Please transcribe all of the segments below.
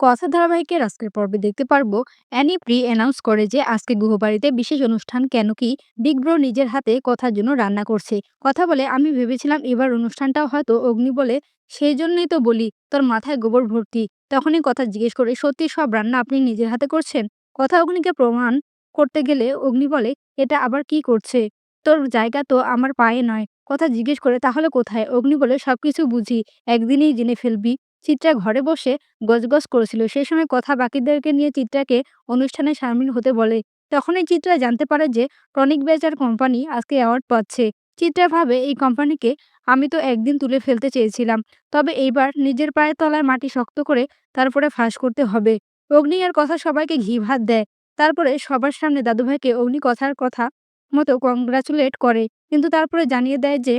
কথা ধারাবাহিকের আজকের পর্বে দেখতে পারব। অ্যানি প্রি অ্যানাউন্স করে যে আজকে গুহবাড়িতে বিশেষ অনুষ্ঠান কেন কি বিগ ব্রো নিজের হাতে কথার জন্য রান্না করছে। কথা বলে আমি ভেবেছিলাম এবার অনুষ্ঠানটাও হয়তো অগ্নি বলে, সেই জন্যই তো বলি, তোর মাথায় গোবর ভর্তি। তখনই কথা জিজ্ঞেস করে, সত্যি সব রান্না আপনি নিজের হাতে করছেন? কথা অগ্নিকে প্রমাণ করতে গেলে অগ্নি বলে, এটা আবার কি করছে? তোর জায়গা তো আমার পায়ে নয়। কথা জিজ্ঞেস করে, তাহলে কোথায়? অগ্নি বলে, সবকিছু বুঝি, একদিনেই জেনে ফেলবি। চিত্রা ঘরে বসে গজগজ করেছিল। সেই সময় কথা বাকিদেরকে নিয়ে চিত্রাকে অনুষ্ঠানে সামিল হতে বলে। তখনই চিত্রা জানতে পারে যে টনিক বেচার কোম্পানি আজকে অ্যাওয়ার্ড পাচ্ছে। চিত্রা ভাবে, এই কোম্পানিকে আমি তো একদিন তুলে ফেলতে চেয়েছিলাম। তবে এইবার নিজের পায়ের তলায় মাটি শক্ত করে তারপরে ফাঁস করতে হবে। অগ্নি আর কথা সবাইকে ঘি ভাত দেয়। তারপরে সবার সামনে দাদুভাইকে অগ্নি কথার কথা মতো কংগ্রাচুলেট করে। কিন্তু তারপরে জানিয়ে দেয় যে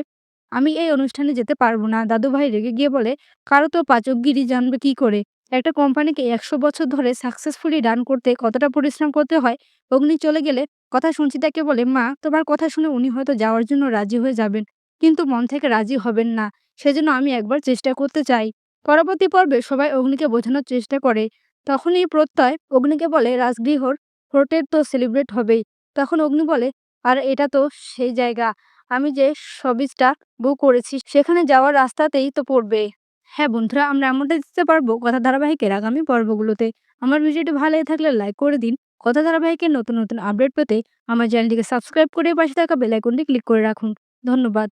আমি এই অনুষ্ঠানে যেতে পারব না। দাদুভাই রেগে গিয়ে বলে, কারও তো পাচকগিরি জানবে কি করে? একটা কোম্পানিকে একশো বছর ধরে সাকসেসফুলি রান করতে কতটা পরিশ্রম করতে হয়? অগ্নি চলে গেলে কথা সঞ্চিতাকে বলে, মা, তোমার কথা শুনে উনি হয়তো যাওয়ার জন্য রাজি হয়ে যাবেন, কিন্তু মন থেকে রাজি হবেন না। সেজন্য আমি একবার চেষ্টা করতে চাই। পরবর্তী পর্বে সবাই অগ্নিকে বোঝানোর চেষ্টা করে। তখনই প্রত্যয় অগ্নিকে বলে, রাজগৃহর হোটেল তো সেলিব্রেট হবেই। তখন অগ্নি বলে, আর এটা তো সেই জায়গা। আমি যে সবিজটা বুক করেছি, সেখানে যাওয়ার রাস্তাতেই তো পড়বে। হ্যাঁ বন্ধুরা, আমরা এমনটা দিতে পারব কথা ধারাবাহিকের আগামী পর্বগুলোতে। আমার ভিডিওটি ভালো থাকলে লাইক করে দিন। কথা ধারাবাহিকের নতুন নতুন আপডেট পেতে আমার চ্যানেলটিকে সাবস্ক্রাইব করে পাশে থাকা বেলাইকনটি ক্লিক করে রাখুন। ধন্যবাদ।